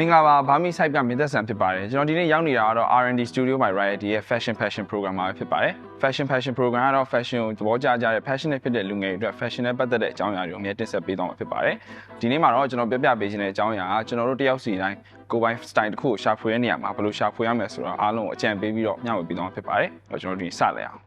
မင်္ဂလာပါဘာမီ site ကမင်းသက်ဆန်ဖြစ်ပါတယ်ကျွန်တော်ဒီနေ့ရောက်နေတာကတော့ R&D Studio by Riot ရဲ့ Fashion Passion Program မှာဖြစ်ပါတယ် Fashion Passion Program ကတော့ fashion ကိုသဘောကျကြတဲ့ passionate ဖြစ်တဲ့လူငယ်တွေအတွက် fashion နဲ့ပတ်သက်တဲ့အကြောင်းအရာတွေကိုအမြဲတင်ဆက်ပေးသွားမှာဖြစ်ပါတယ်ဒီနေ့မှာတော့ကျွန်တော်ပြပြပေးခြင်းတဲ့အကြောင်းအရာကကျွန်တော်တို့တယောက်စီတိုင်းကိုယ်ပိုင် style တစ်ခုကိုရှာဖွေတဲ့နေရာမှာဘယ်လိုရှာဖွေရမလဲဆိုတော့အားလုံးကိုအကြံပေးပြီးတော့မျှဝေပေးသွားမှာဖြစ်ပါတယ်အဲ့တော့ကျွန်တော်ဒီစလိုက်အောင်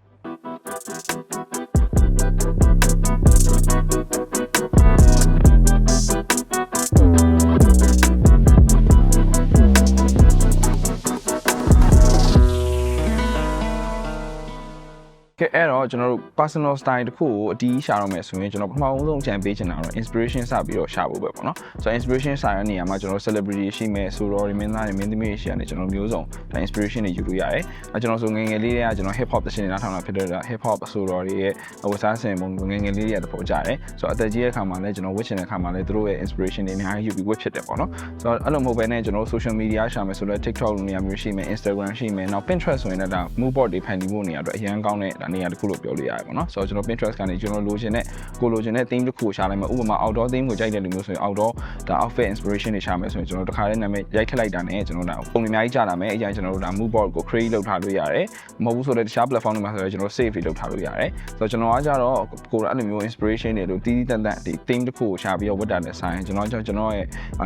ကဲအဲ့ တော့ကျွန်တော်တို့ personal style တစ်ခုကိုအတီးရှာတော့မယ်ဆိုရင်ကျွန်တော်ပထမဆုံးအကြံပေးချင်တာတော့ inspiration စပြီးတော့ရှာဖို့ပဲပေါ့နော်ဆိုတော့ inspiration စာရတဲ့နေရာမှာကျွန်တော် celebrity ရှိမယ်ဆိုတော့ဒီမင်းသားတွေမင်းသမီးတွေရှိရတယ်ကျွန်တော်မျိုးစုံဒါ inspiration တွေယူလို့ရတယ်အဲကျွန်တော်ဆိုငယ်ငယ်လေးတွေကကျွန်တော် hip hop သရှင်တွေနားထောင်တာဖြစ်တဲ့ hip hop အဆိုတော်တွေရဲ့ဝတ်စားစင်ပုံငယ်ငယ်လေးတွေကတပေါ်ကြတယ်ဆိုတော့အသက်ကြီးတဲ့အခါမှာလည်းကျွန်တော်ဝတ်ချင်တဲ့အခါမှာလည်းသူတို့ရဲ့ inspiration တွေအများကြီးယူပြီးဝတ်ဖြစ်တယ်ပေါ့နော်ဆိုတော့အဲ့လိုမဟုတ်ဘဲနဲ့ကျွန်တော် social media ရှာမယ်ဆိုတော့ TikTok လိုနေရာမျိုးရှိမယ် Instagram ရှိမယ်နောက် Pinterest ဆိုရင်လည်းဒါ mood board တွေဖန်တီးဖို့နေရာအတွက်အရန်ကောင်းတဲ့ဒါနေရာတစ်ခုလို့ပြောလို့ရတယ်ပေါ့နော်ဆိုတော့ကျွန်တော် Pinterest ကနေကျွန်တော်လိုချင်တဲ့ကိုလိုချင်တဲ့ theme တစ်ခုကိုရှာလိုက်မယ်ဥပမာ outdoor theme ကိုကြိုက်တဲ့လူမျိုးဆိုရင် outdoor ဒါ outfit inspiration တွေရှာမယ်ဆိုရင်ကျွန်တော်တခါလေးနာမည်ရိုက်ထည့်လိုက်တာနဲ့ကျွန်တော်ဒါပုံတွေအများကြီးကြာလာမယ်အရင်ကျွန်တော်တို့ဒါ mood board ကို create လုပ်ထားလို့ရတယ်မဟုတ်ဘူးဆိုတော့တခြား platform တွေမှာဆိုတော့ကျွန်တော် save တွေလုပ်ထားလို့ရတယ်ဆိုတော့ကျွန်တော်ကကြတော့ကိုယ်အဲ့လိုမျိုး inspiration တွေလို့တီးတီးတန့်တန့်ဒီ theme တစ်ခုကိုရှာပြီးတော့ဝတ်တာနဲ့ဆိုင်ကျွန်တော်ကျွန်တော်ရဲ့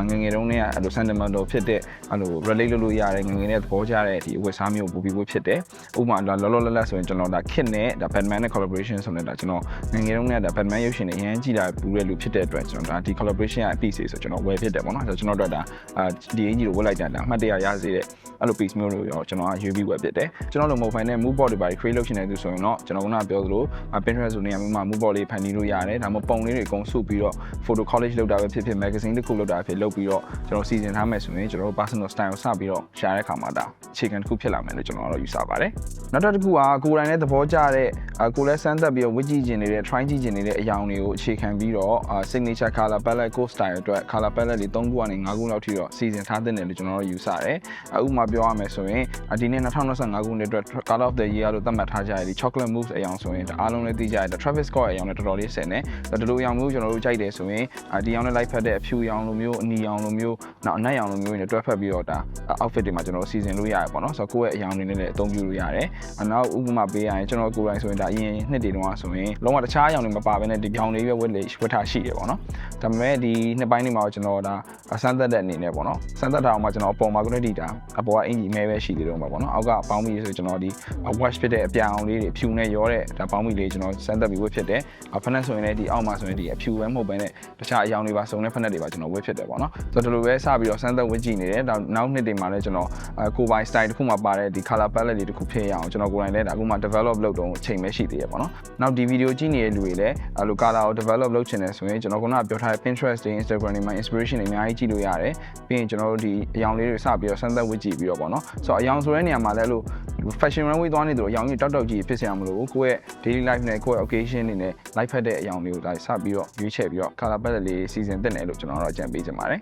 ငငယ်တုန်းကအဲ့လို sentimental ဖြစ်တဲ့အဲ့လို relate လုပ်လို့ရတယ်ငငယ်နဲ့သဘောကျတဲ့ဒီဝတ်စားမျိုးပူပြီးဝတ်ဖြစ်တယ်ဥပမာလောလောလတ်လတ်ဆိုရင်ကျွန်တော်ဒါ kit နဲ့ဒါ Batman နဲ့ collaboration ဆိုနေတာကျွန်တော်ငငယ်တုန်းကဒါ Batman ရုပ်ရှင်တွေအရင်ကြည့်တာပူတဲ့လူဖြစ်တဲ့အတွက်ကျွန်တော်ဒါဒီ collaboration ရဲ့ piece တွေဆိုကျွန်တော်ဝယ်ဖြစ်တယ်ပေါ့နော်ဆိုတော့ကျွန်တော်တို့ဒါဒီအင်ကြီးကိုဝတ်လိုက်တာဒါအမှတ်တရရစေတဲ့အဲ့လို piece မျိုးလို့ရောကျွန်တော်ကရွေးပြီးဝယ်ဖြစ်တယ်ကျွန်တော်လို mobile နဲ့ move board တွေပါ create လုပ်ချင်တဲ့သူဆိုရင်တော့ကျွန်တော်ကပြောသလို Pinterest ဆိုနေရာမျိုးမှာ move board လေးဖန်တီးလို့ရတယ်ဒါမှမဟုတ်ပုံလေးတွေအကုန်စုပြီးတော့ photo collage လုပ်တာပဲဖြစ်ဖြစ် magazine တစ်ခုလုပ်တာဖြစ်လုပ်ပြီးတော့ကျွန်တော်စီစဉ်ထားမယ်ဆိုရင်ကျွန်တော် personal style ကိုစပြီးတော့ရှာတဲ့ခါမှာဒါအခြေခံတစ်ခုဖြစ်လာမယ်လို့ကျွန်တော်ကတော့ယူဆပါတယ်နောက်တစ်ခုကကိုယ်တိုင်နဲ့သဘောကျတဲ့ကိုယ်လည်းစမ်းသပ်ပြီးတော့ဝတ်ကြည့်ခြင်းနေတဲ့ try ကြည့်ခြင်းနေတဲ့အရာတွေကိုအခြေခံပြီးတော့ signature color palette coat style အတွက် color palette တွေ3ခုကနေ5ခုလောက်ထိတော့စီစဉ်ထားတဲ့တယ်လို့ကျွန်တော်တို့ယူဆတယ်ဥပမာပြောရမယ်ဆိုရင်ဒီနေ့2025ခုနှစ်အတွက် color of the year လို့သတ်မှတ်ထားကြရတဲ့ chocolate mousse အရောင်ဆိုရင်အားလုံးလည်းသိကြရတဲ့ Travis Scott အရောင်နဲ့တော်တော်လေးဆင်တယ်ဒီလိုအရောင်မျိုးကျွန်တော်တို့ကြိုက်တယ်ဆိုရင်ဒီရောင်နဲ့ light ဖက်တဲ့အဖြူရောင်လိုမျိုးအနီရောင်လိုမျိုးနောက်အနက်ရောင်လိုမျိုးတွေနဲ့တွဲဖက်ပြီးတော့ဒါ outfit တွေမှာကျွန်တော်စီစဉ်လို့ရတယ်ပေါ့နော်ဆိုတော့ကိုယ့်ရဲ့အရောင်တွေနဲ့လည်းအသုံးပြုလို့ရတယ်နောက်ဥပမာပေးရရင်ကျွန်တော်ကိုယ်တိုင်ဆိုရင်ဒါအရင်နှစ်တွေတုန်းကဆိုရင်လုံးဝတခြားအရောင်တွေမပါဘဲနဲ့ဒီရောင်တွေပဲဝတ်လေဝတ်ထားရှိတယ်ပေါ့နော်ဒါပေမဲ့ဒီနှစ်ပိုင်းတွေမှာကျွန်တော်ဒါစမ်းသက်တဲ့အနေနဲ့ပေါ့နော်စမ်းသက်တာအောင်မှကျွန်တော်ပုံမှာ quality ဒါအပေါ်ကအင်ကြီးမဲပဲရှိသေးတယ်ပေါ့နော်အောက်ကပေါင်းပြီးဆိုကျွန်တော်ဒီ wash ဖြစ်တဲ့အပြောင်လေးတွေဖြူနဲ့ရောတဲ့ဒါပေါင်းပြီးလေးကျွန်တော်စမ်းသက်ပြီးဝတ်ဖြစ်တယ်ဖက်နက်ဆိုရင်လည်းဒီအောက်မှာဆိုရင်ဒီအဖြူပဲမဟုတ်ဘဲနဲ့တခြားအရောင်တွေပါစုံတဲ့ဖက်နက်တွေပါကျွန်တော်ဝတ်ဖြစ်တယ်ပေါ့နော်ဆိုတော့ဒီလိုပဲစပြီးတော့စမ်းသက်ဝတ်ကြည့်နေတယ်ဒါနောက်နှစ်တွေမှာလည်းကျွန်တော်ကိုပိုင် style တစ်ခုမှပါတဲ့ဒီ color palette တွေတစ်ခုဖြစ်ရအောင်ကျွန်တော်ကိုယ်တိုင်လည်းဒါအခုမှ develop လုပ်တော့အချိန်ပဲရှိသေးရပေါ့နော်နောက်ဒီဗီဒီယိုကြည့်နေတဲ့လူတွေလည်းအဲ့လို color ကို develop လုပ်ချင်တယ်ဆိုရင်ကျွန်တော်ခုနကပြောထားတဲ့ Pinterest တွေ Instagram တွေမှာ inspiration တွေအများကြီးကြည့်လို့ရတယ်ပြီးရင်ကျွန်တော်တို့ဒီအယောင်လေးတွေစပြီးတော့စမ်းသပ်ဝတ်ကြည့်ပြီးတော့ပေါ့နော်ဆိုတော့အယောင်ဆိုတဲ့နေရာမှာလည်းလို့ fashion runway သွားနေတယ်လို့အယောင်ကြီးတောက်တောက်ကြီးဖြစ်စရာမလိုဘူးကိုယ့်ရဲ့ daily life နဲ့ကိုယ့်ရဲ့ occasion တွေနဲ့ life ဖက်တဲ့အယောင်လေးကိုဒါစပြီးတော့ရွေးချယ်ပြီးတော့ color palette လေးစီစဉ်တင်တယ်လို့ကျွန်တော်တို့အကြံပေးချင်ပါတယ်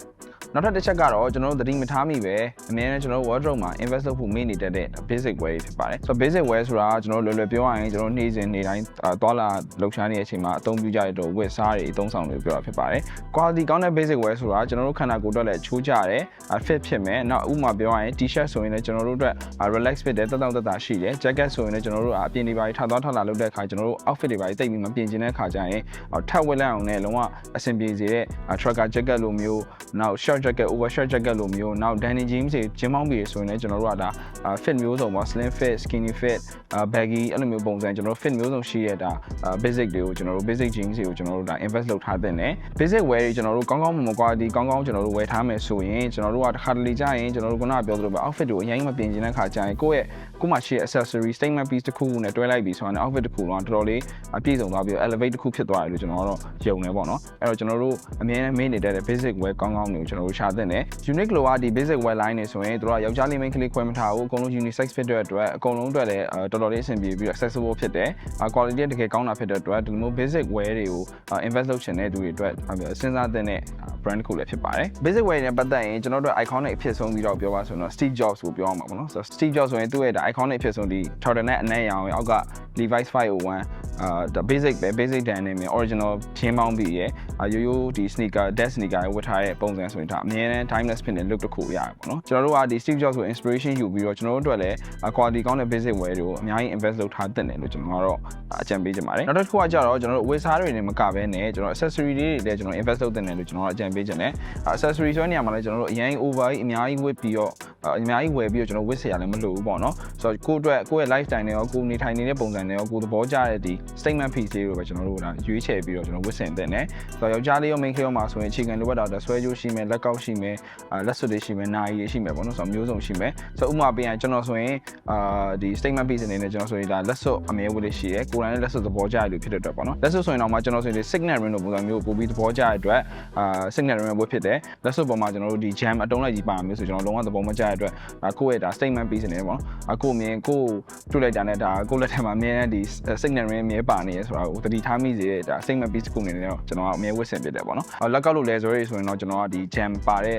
နောက်ထပ်တစ်ချက်ကတော့ကျွန်တော်တို့သတိမထားမိပဲအများနဲ့ကျွန်တော်တို့ wardrobe မှာ invest လုပ်ဖို့မေ့နေတတ်တဲ့ basic wear တွေဖြစ်ပါတယ်ဆိုတော့ basic wear ဆိုတာကျွန်တော်တို့လွယ်လွယ်ပြောရရင်ကျွန်တော်တို့နေ့စဉ်နေ့တိုင်းသွားလာလှုပ်ရှားနေတဲ့အချိန်မှာအသုံးပြုကြတဲ့တော့ဝတ်စားတွေအသုံးဆောင်တွေပြောတာဖြစ်ပါတယ် quality ကောင်းတဲ့ basic wear ဆိုတာကျွန်တော်တို့ခန္ဓာကိုယ်အတွက်လည်းချိုးကြတယ် fit ဖြစ်မယ်နောက်ဥပမာပြောရရင် t-shirt ဆိုရင်လည်းကျွန်တော်တို့အတွက် relax ဖြစ်တယ်တက်တောင့်တက်တာရှိတယ် jacket ဆိုရင်လည်းကျွန်တော်တို့အပြင်တွေပါထသွားထလာလုပ်တဲ့အခါကျွန်တော်တို့ outfit တွေပါတိတ်ပြီးမပြင်ကျင်တဲ့အခါကျရင်ထပ်ဝက်လက်အောင်နဲ့လုံးဝအဆင်ပြေစေတဲ့ trucker jacket လိုမျိုးနောက် short jacket over short jacket လိုမျိုးနောက် Danny Jeans တွေဂျင်းမောင်းပြီးဆိုရင်လည်းကျွန်တော်တို့ကဒါ fit မျိုးစုံပေါ့ slim fit skinny fit baggy အဲ့လိုမျိုးပုံစံကျွန်တော်တို့ fit မျိုးစုံရှိရတာ basic တွေကိုကျွန်တော်တို့ basic jeans တွေကိုကျွန်တော်တို့ဒါ invest လုပ်ထားတဲ့နဲ့ basic wear တွေကျွန်တော်တို့ကောင်းကောင်းမွန်မွန် quality ကောင်းကောင်းကျွန်တော်တို့ဝယ်ထားမယ်ဆိုရင်ကျွန်တော်တို့ကတစ်ခါတလေကြာရင်ကျွန်တော်တို့ခုနကပြောသလိုပဲ outfit တွေကိုအရင်မပြင်ကျင်တဲ့ခါကျရင်ကိုယ့်ရဲ့ကိုယ်မှာရှိတဲ့ accessory statement piece တစ်ခုခုနဲ့တွဲလိုက်ပြီးဆိုတော့ outfit တစ်ခုလုံးတော်တော်လေးပြည့်စုံသွားပြီး elevate တစ်ခုဖြစ်သွားတယ်လို့ကျွန်တော်ကတော့ယုံနေပေါ့နော်အဲ့တော့ကျွန်တော်တို့အမြဲတမ်း main နေတဲ့ basic wear ကောင်းကောင်းတွေကိုကျွန်တော်တို့ရှာသင့်တယ် unique လိုကဒီ basic wear line နေဆိုရင်တို့ကယောက်ျားလေး main ကလေးခွဲမထားဘူးအကုန်လုံး unisex ဖြစ်တဲ့အတွက်အကုန်လုံးအတွက်လည်းတော်တော်လေးအဆင်ပြေပြီး accessible ဖြစ်တယ် quality တကယ်ကောင်းတာဖြစ်တဲ့အတွက်ဒီလိုမျိုး basic wear တွေကို invest လုပ်ချင်တဲ့သူတွေအတွက်စဉ်းစားသင့်တဲ့ brand တစ်ခုလည်းဖြစ်ပါတယ် basic wear နဲ့ပတ်သက်ရင်ကျွန်တော်တို့ iconic အဖြစ်ဆုံးပြီးတော့ပြောပါဆိုတော့ Steve Jobs ကိုပြောအောင်ပါဘောနော်ဆိုတော့ Steve Jobs ဆိုရင်သူ့ရဲ့ဒါ iconic အဖြစ်ဆုံးဒီ turtleneck အနက်ရောင်အောက်က Levi's 501 အာဒါ basic ပဲ basic တန်နေမြင် original ချင်းပေါင်းပြီးရယ်အာရိုးရိုးဒီ sneaker dead sneaker ဝတ်ထားတဲ့ပုံစံဆိုရင်ဒါအမြဲတမ်း timeless ဖြစ်တဲ့ look တစ်ခုရတယ်ပေါ့နော်ကျွန်တော်တို့ကဒီ Steve Jobs ကို inspiration ယူပြီးတော့ကျွန်တော်တို့အတွက်လည်း quality ကောင်းတဲ့ basic wear တွေကိုအများကြီး invest လုပ်ထားတဲ့တယ်လို့ကျွန်တော်ကတော့အကြံပေးချင်ပါတယ်နောက်တစ်ခုကကြတော့ကျွန်တော်တို့ဝယ်စားတွေနဲ့မကဘဲနဲ့ကျွန်တော် accessory တွေလည်းကျွန်တော် invest လုပ်တဲ့တယ်လို့ကျွန်တော်အကြံပေးချင်တယ် accessory ဆိုတဲ့နေရာမှာလည်းကျွန်တော်တို့အရင် over အများကြီးဝတ်ပြီးတော့အများကြီးဝယ်ပြီးတော့ကျွန်တော်ဝတ်စရာလည်းမလိုဘူးပေါ့နော်ဆိုတော့ကိုယ့်အတွက်ကိုယ့်ရဲ့ lifestyle နဲ့ရောကိုယ်နေထိုင်နေတဲ့ပုံစံနဲ့ရောကိုယ်သဘောကျတဲ့ဒီ statement piece လေးကိုပဲကျွန်တော်တို့ကရွေးချယ်ပြီးတော့ကျွန်တော်ဝတ်ဆင်တဲ့နဲ့ဆိုတော့ယောက်ျားလေးရော main ကလေးရောမှာဆိုရင်အခြေခံလိုအပ်တာတော့ဆွဲကြိုးရှိမယ်လက်ကောက်ရှိမယ်လက်စွပ်တွေရှိမယ်နာရီတွေရှိမယ်ပေါ့နော်ဆိုတော့မျိုးစုံရှိမယ်ဆိုတော့ဥပမာပေးရင်ကျွန်တော်ဆိုရင်အာဒီ statement piece အနေနဲ့ကျွန်တော်ဆိုရင်ဒါလက်စွပ်အမြဲဝတ်လေးရှိတယ်ကိုယ်တိုင်လည်းလက်စွပ်သဘောကျရလို့ဖြစ်တဲ့အတွက်ပေါ့နော်လက်စွပ်ဆိုရင်တော့မှကျွန်တော်ဆိုရင် signal ring လိုပုံစံမျိုးပို့ပြီးသဘောကျတဲ့အတွက်အာ signal ring ဝတ်ဖြစ်တယ်လက်စွပ်ပေါ်မှာကျွန်တော်တို့ဒီ jam အတုံးလိုက်ကြီးပါမျိုးဆိုကျွန်တော်လုံးဝသဘောမကျတဲ့အတွက်ကိုယ့်ရဲ့ဒါ statement piece အနေနဲ့ပေါ့နော်အခုမြင်ကိုတွေ့လိုက်တာနဲ့ဒါကိုလက်ထက်မှာအမြဲဒီ signal ring အမြဲပါနေရဆိုတာကိုတတိထားမိစေတဲ့ဒါစိတ်မပီးစကူအနေနဲ့တော့ကျွန်တော်ကအမြဲဝတ်ဆင်ဖြစ်တယ်ပေါ့နော်။လက်ကောက်လို့လဲဆိုရဲဆိုရင်တော့ကျွန်တော်ကဒီ jam ပါတဲ့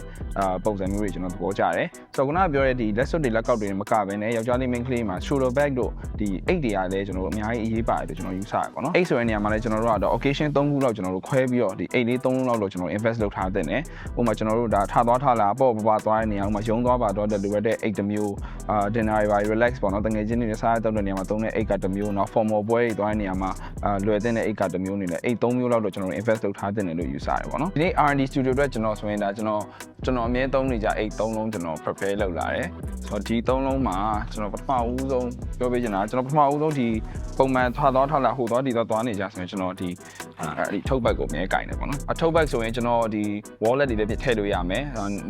ပုံစံမျိုးတွေကျွန်တော်သဘောကျတယ်။ဆိုတော့ခုနကပြောတဲ့ဒီလက်စွပ်တွေလက်ကောက်တွေမကဘဲနဲ့ယောက်ျားလေး main ကလေးမှာ shoulder bag တို့ဒီအိတ်တွေကလည်းကျွန်တော်တို့အများကြီးအရေးပါတယ်လို့ကျွန်တော်ယူဆရပေါ့နော်။အိတ်ဆိုတဲ့နေရာမှာလည်းကျွန်တော်တို့ကတော့ occasion 3ခုလောက်ကျွန်တော်တို့ခွဲပြီးတော့ဒီအိတ်လေး3ခုလောက်တော့ကျွန်တော် invest လုပ်ထားတဲ့နဲ့ဥပမာကျွန်တော်တို့ဒါထသွားထလာပေါ့ပပသွားတဲ့နေရာဥပမာရုံသွားပါတော့တဲ့လိုရတဲ့အိတ်တစ်မျိုးအာ dinner တွေပါ relax ပေါ့နော်။တငယ်ချင်းတွေစားရတဲ့နေရာမှာသုံးတဲ့အိတ်ကတစ်မျိုးနော် formal ပွဲတွေသွားတဲ့နေရာမှာအာလွယ်တဲ့အိတ်ကတစ်မျိုးနေနဲ့အိတ်3မျိုးလောက်တော့ကျွန်တော်တို့ invest လုပ်ထားတဲ့လို့ယူဆရတယ်ပေါ့နော်ဒီနေ့ R&D studio အတွက်ကျွန်တော်ဆိုရင်ဒါကျွန်တော်ကျွန်တော်အမြဲသုံးနေကြအိတ်3လုံးကျွန်တော် prepare လုပ်လာတယ်ဆိုတော့ဒီ3လုံးမှာကျွန်တော်ပထမဦးဆုံးပြောပေးချင်တာကျွန်တော်ပထမဦးဆုံးဒီပုံမှန်ထွာတော့ထောက်လာဟိုတော့ဒီတော့သွားနေကြဆိုရင်ကျွန်တော်ဒီအဲဒီထုတ်ဘက်ကိုအမြဲကင်တယ်ပေါ့နော်အထုတ်ဘက်ဆိုရင်ကျွန်တော်ဒီ wallet တွေလည်းထည့်လို့ရမယ်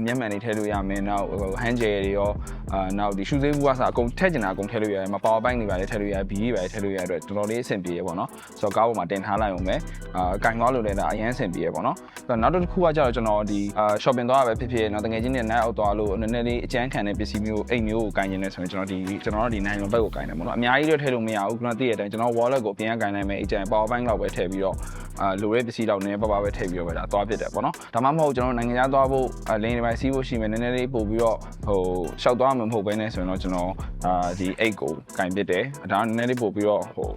မျက်မှန်တွေထည့်လို့ရမယ်နောက် hand gel တွေရောအာနောက်ဒီ shoe သေးဘူးကစားအကုန်ထည့်ကျင်တာအကုန်ထည့်လို့ရတယ်မ power bank တွေပါလည်းထည့်လို့ရတယ် BE ပါလည်းထည့်လို့ရတဲ့အတွက်တော်တော်လေးအဆင်ပြေရပေါ့နော်ဆိုတော့ကားပေါ်မှာတင်ထားလိုက်အောင်ပဲအာကင်သွားလို့လည်းဒါအရင်အဆင်ပြေရပေါ့နော်ဆိုတော့နောက်တစ်ခုကကျတော့ကျွန်တော်ဒီအာ shopping သွားရပဲဖြစ်ဖြစ်နောက်တကယ်ချင်းနဲ့ night out သွားလို့နည်းနည်းလေးအကျန်းခံတဲ့ပစ္စည်းမျိုးအိတ်မျိုးကိုကင်နေတယ်ဆိုရင်ကျွန်တော်ဒီကျွန်တော်တို့ဒီ nylon bag ကိုကင်တယ်ပေါ့နော်အများကြီးတော့ထည့်လို့မရဘူးကျွန်တော်သိတဲ့အတိုင်းကျွန်တော် wallet ကိုအပြင်ကကင်နိုင်မယ်အကျန်း power bank လောက်ပဲထည့်ပြီးတော့အာလိုတဲ့ပစ္စည်းတော့နည်းနည်းပါးပါးပဲထည့်ပြီးတော့ပဲဒါသွားဖြစ်တယ်ပေါ့နော်ဒါမှမဟုတ်ကျွန်တော်နိုင်ငံခြားသွားဖို့လင်းတွေပိုင်းစီးဖို့ရှိမယ်နည်းနည်းလေးပို့ပြီးတော့ဟိုရှောက်သွားမှာမဟုတ်ဘဲနဲ့ဆိုရင်တော့ကျွန်တော်အာဒီအိတ်ကိုကင်ပစ်တယ်ဒါနည်းနည်းလေးပို့ပြီးတော့ဟို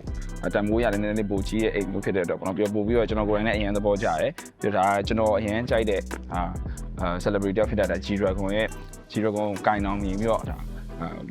တန်မိုးရတယ်နည်းနည်းလေးပို့ကြီးရဲ့အိတ်မျိုးဖြစ်တဲ့အတွက်ပေါ့နော်ပြီးတော့ပို့ပြီးတော့ကျွန်တော်ကိုယ်တိုင်လည်းအရင်သဘောကျတယ်ပြီးတော့ဒါကျွန်တော်အရင်ကြိုက်တဲ့အာ celebrity ဖြစ်တဲ့ G Dragon ရဲ့ G Dragon ကိုကင်အောင်မြင်ပြီးတော့ဒါ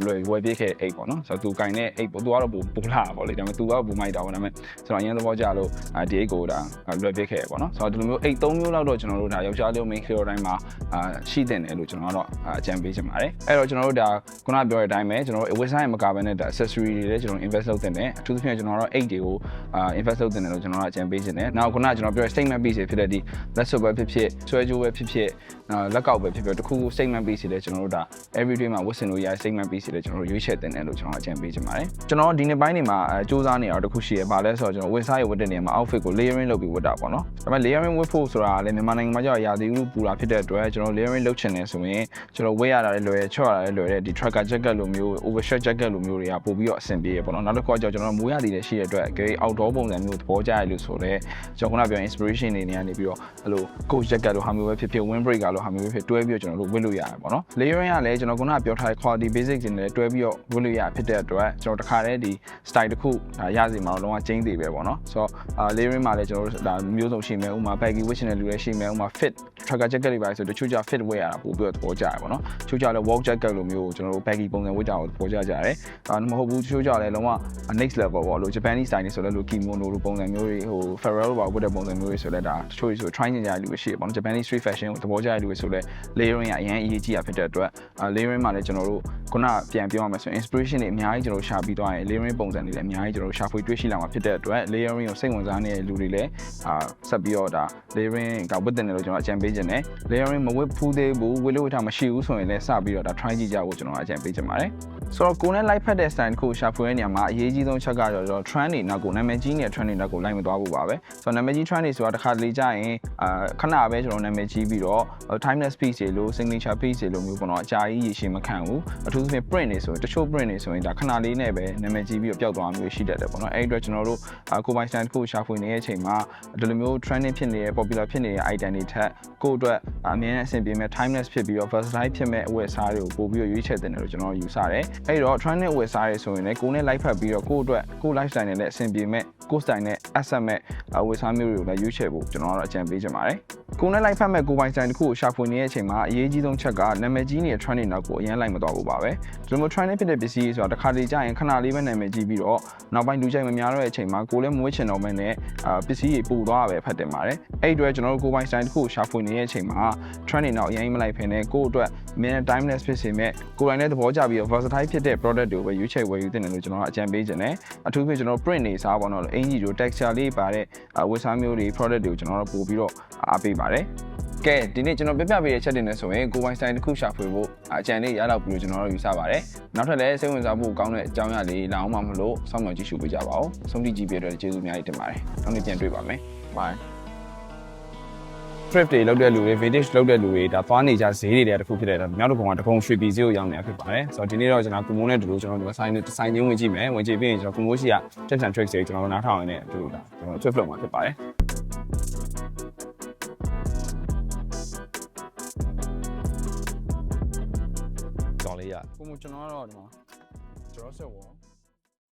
လွယ်ဝယ်ပြခဲ့အိတ်ပေါ့နော်ဆိုတော့သူကင်တဲ့အိတ်ပေါ့သူကတော့ပူပူလာပေါ့လေဒါပေမဲ့သူကပူမိုက်တာပေါ့ဒါပေမဲ့ကျွန်တော်အရင်သဘောကျလို့ဒီအိတ်ကိုဒါလွယ်ပြခဲ့ပေါ့နော်ဆိုတော့ဒီလိုမျိုးအိတ်၃မျိုးလောက်တော့ကျွန်တော်တို့ဒါယောက်ျားလေး main hero တိုင်းမှာအာရှိတဲ့တယ်လို့ကျွန်တော်ကတော့အကြံပေးချင်ပါတယ်အဲ့တော့ကျွန်တော်တို့ဒါခုနပြောတဲ့အတိုင်းပဲကျွန်တော်တို့ website မှာကပဲနဲ့ဒါ accessory တွေလည်းကျွန်တော် invest လုပ်တင်တယ်အထူးသဖြင့်ကျွန်တော်တို့အိတ်တွေကိုအာ invest လုပ်တင်တယ်လို့ကျွန်တော်ကအကြံပေးချင်တယ်နောက်ခုနကျွန်တော်ပြောတဲ့ statement piece ဖြစ်တဲ့ဒီ let's so ပဲဖြစ်ဖြစ်ဆွဲကြိုးပဲဖြစ်ဖြစ် လက်ကောက်ပဲဖြစ်ဖြစ်တခုခု statement piece တွေလည်းကျွန်တော်တို့ဒါ everyday မှာဝတ်ဆင်လို့ရတဲ့ statement piece တွေလည်းကျွန်တော်တို့ရွေးချယ်တင်တယ်လို့ကျွန်တော်အကြံပေးချင်ပါတယ်ကျွန်တော်ဒီနေ့ပိုင်းတွေမှာအဲစူးစမ်းနေရတော့တခုရှိရပါလဲဆိုတော့ကျွန်တော် website ဝတ်တဲ့နေရာမှာ outfit ကို layering လုပ်ပြီးဝတ်တာပေါ့နော်ဒါပေမဲ့ layering ဝတ်ဖို့ဆိုတာလည်းမြန်မာနိုင်ငံမှာကျတော့ရာသီဥတုပူလာဖြစ်တဲ့အတွက်ကျွန်တော် layering လုပ်ချင်တယ်ဆိုရင်ကျွန်တော်ဝတ်ရတာလည်းလွယ်ချော့ရတာလည်းလွယ်တဲ့ဒီ tracker jacket လိုမျိုး overshirt jacket လိုမျိုးတွေကပို့ပြီးတော့အဆင်ပြေရပေါ့နော်နောက်တစ်ခုကကျတော့ကျွန်တော်မိုးရသည်လည်းရှိတဲ့အတွက်အကယ် outdoor ပုံစံမျိုးသဘောကျရလို့ဆိုတော့ကျွန်တော်ခုနပြော inspiration တွေနေရာနေပြီးတော့အဲ့လို coach jacket လိုဟာမျိုးပဲဖြစ်ဖြစ် wind breaker လိုဟာမျိုးပဲဖြစ်တွဲပြီးတော့ကျွန်တော်တို့ဝတ်လို့ရတယ်ပေါ့နော် layering ကလည်းကျွန်တော်ခုနပြောထားတဲ့ quality basic တွေနဲ့တွဲပြီးတော့ဝတ်လို့ရဖြစ်တဲ့အတွက်ကျွန်တော်တခါတည်းဒီ style တစ်ခုဒါရစီမှာတော့လုံးဝကျင်းသေးပဲပေါ့နော်ဆိုတော့အာ layering မှာလည်းကျွန်တော်တို့ဒါမျိုးစုံရှိမယ်ဥမာ baggy witch နဲ့လူလည်းရှိမယ်ဥမာ fit tracker jacket တွေပါဆိုတချို့ကြ fit ဝတ်ရတာပို့ပြီးတော့သဘောကျတယ်ပေါ့နော်တချို့ကြလည်း walk jacket လိုမျိုးကိုကျွန်တော်တို့ baggy ပုံစံဝတ်ကြအောင်သဘောကျကြတယ်ဒါမဟုတ်ဘူးတချို့ကြလည်းလုံးဝ next level ပေါ့လို့ Japanese style တွေဆိုလည်းလို့ kimono လိုပုံစံမျိုးတွေဟို Pharrell ပါဝတ်တဲ့ပုံစံမျိုးတွေဆိုလည်းဒါတချို့ဆို try နေကြတဲ့လူတွေရှိတယ်ပေါ့နော် Japanese street fashion ကိုသဘောကျတဲ့လူတွေဆိုလည်း layering ကအရင်အရေးကြီးတာဖြစ်တဲ့အတွက် layering မှာလည်းကျွန်တော်တို့ခုနပြန်ပြောရမယ်ဆိုရင် inspiration တွေအများကြီးကျွန်တော်ရှာပြီးသွားရင် layering ပုံစံတွေလည်းအများကြီးကျွန်တော်ရှာဖွေတွေ့ရှိလာမှာဖြစ်တဲ့အတွက် layering ကိုစိတ်ဝင်စားနေတဲ့လူတွေလည်းအာဆက်ပြီးတော့ဒါ layering ကဝတ်တင်တယ်လို့ကျွန်တော်အကြံပေးခြင်းနဲ့ layering မဝတ်ဖူးသေးဘူးဝတ်လို့ဝတ်ထားမရှိဘူးဆိုရင်လည်းစပြီးတော့ဒါ try ကြည့်ကြဖို့ကျွန်တော်အကြံပေးခြင်းပါတယ်ဆိုတော့ကိုယ်နဲ့ live ဖက်တဲ့ style ကိုရှာဖွေတဲ့နေရာမှာအရေးကြီးဆုံးချက်ကတော့ကျွန်တော် trend တွေနောက်ကိုနာမည်ကြီးနေတဲ့ trend တွေနောက်ကိုလိုက်မသွားဘူးပါပဲဆိုတော့နာမည်ကြီး trend တွေဆိုတာတစ်ခါတလေကြာရင်အာခဏပဲကျွန်တော်နာမည်ကြီးပြီးတော့ timeless piece တွေလို့ signature piece တွေလို့မျိုးပေါ့နော်အကြာကြီးရည်ရှိမခံဘူးအထူးသဖြင့် print တွေဆိုရင်တချို့ print တွေဆိုရင်ဒါခဏလေးနဲ့ပဲနာမည်ကြီးပြီးတော့ပျောက်သွားမျိုးရှိတတ်တယ်ပေါ့နော်အဲ့ဒီအတွက်ကျွန်တော်တို့ကိုပိုင် style တစ်ခုရှာဖွေနေတဲ့အချိန်မှာဒီလိုမျိုး trending ဖြစ်နေတဲ့ popular ဖြစ်နေတဲ့ item တွေထက်ကိုကိုယ့်အတွက်အမြဲတမ်းအဆင်ပြေမဲ့ timeless ဖြစ်ပြီးတော့ versatile ဖြစ်မဲ့အဝတ်အစားတွေကိုပို့ပြီးတော့ရွေးချယ်တင်တယ်လို့ကျွန်တော်ယူဆတယ်အဲ့တော့ trend နဲ့အဝတ်အစားတွေဆိုရင်လည်းကိုယ်နဲ့ live ဖတ်ပြီးတော့ကိုယ့်အတွက်ကိုယ့် lifestyle နဲ့လည်းအဆင်ပြေမဲ့ကိုယ့် style နဲ့ asset မဲ့အဝတ်အစားမျိုးတွေကိုလည်းရွေးချယ်ဖို့ကျွန်တော်ကတော့အကြံပေးချင်ပါတယ်ကိုယ်နဲ့ live ဖတ်မဲ့ကိုယ်ပိုင် style တစ်ခုကိုရှာဖွေနေတဲ့အချိန်မှာအရေးကြီးဆုံးချက်ကနာမည်ကြီးနေတဲ့ trend တွေနောက်ကိုအရင်လိုက်မသွားဘူးပါပဲဒီလိုမျိုး trend နဲ့ဖြစ်တဲ့ပစ္စည်းဆိုတာတစ်ခါတလေကြာရင်ခဏလေးပဲနာမည်ကြီးပြီးတော့နောက်ပိုင်းလူကြိုက်မများတော့တဲ့အချိန်မှာကိုယ်လည်းမဝှချင်တော့ဘဲနဲ့အာပစ္စည်းတွေပူသွားတာပဲဖတ်တင်ပါတယ်အဲ့ဒီအတွက်ကျွန်တော်တို့ကိုယ်ပိုင် style တစ်ခုကိုရှာဖွေနေတဲ့အချိန်မှာ trend တွေနောက်အရင်မလိုက်ဖ ೇನೆ ကိုယ့်အတွက် minute timeless ဖြစ်စေမဲ့ကိုယ်တိုင်လည်းသဘောကျပြီးတော့ versatile ဖြစ်တဲ့ product တွေကိုပဲရွေးချယ်ဝယ်ယူသင့်တယ်လို့ကျွန်တော်ကအကြံပေးခြင်းနဲ့အထူးဖြင့်ကျွန်တော် print တွေစားပါတော့အင်ကြီးတို့ texture လေးပါတဲ့ဝတ်စားမျိုးတွေ product တွေကိုကျွန်တော်တို့ပို့ပြီးတော့အားပေးပါတယ် ကဲဒီနေ့ကျွန်တော်ပြပြပေးတဲ့ချက်တင်နေဆိုရင်ကိုယ်ပိုင် style တစ်ခုရှာဖွေဖို့အကြံလေးရတော့ပြီးလို့ကျွန်တော်တို့ယူဆပါတယ်နောက်ထပ်လည်းစိတ်ဝင်စားဖို့ကောင်းတဲ့အကြောင်းအရာလေးလာအောင်မှမလို့စောင့်မျှော်ကြည့်ရှုပေးကြပါဦးဆုံးဖြတ်ကြည့်ပေးတဲ့ကျေးဇူးအများကြီးတင်ပါတယ်နောက်နေ့ပြန်တွေ့ပါမယ် bye trip တွေလောက်တဲ့လူတွေ vintage လောက်တဲ့လူတွေဒါသွားနေကြဈေးတွေတည်းတစ်ခုဖြစ်တဲ့ဒါမြောက်တစ်ပုံကတစ်ပုံရွှေပြည်ဈေးကိုရောက်နေတာဖြစ်ပါတယ်ဆိုတော့ဒီနေ့တော့ကျွန်တော်ကုမိုးနဲ့တူလို့ကျွန်တော်ဒီဆိုင်နဲ့ဆိုင်ချင်းဝင်ကြည့်မယ်ဝင်ကြည့်ပြီးရင်ကျွန်တော်ကုမိုးရှိက tips and tricks တွေကျွန်တော်နားထောင်ရင်းနဲ့အတူတူဒါကျွန်တော် trip လုပ်မှာဖြစ်ပါတယ် ကျွန်တော်ကတော့ဒီမှာကျွန်တော်ဆက်ဝေါ်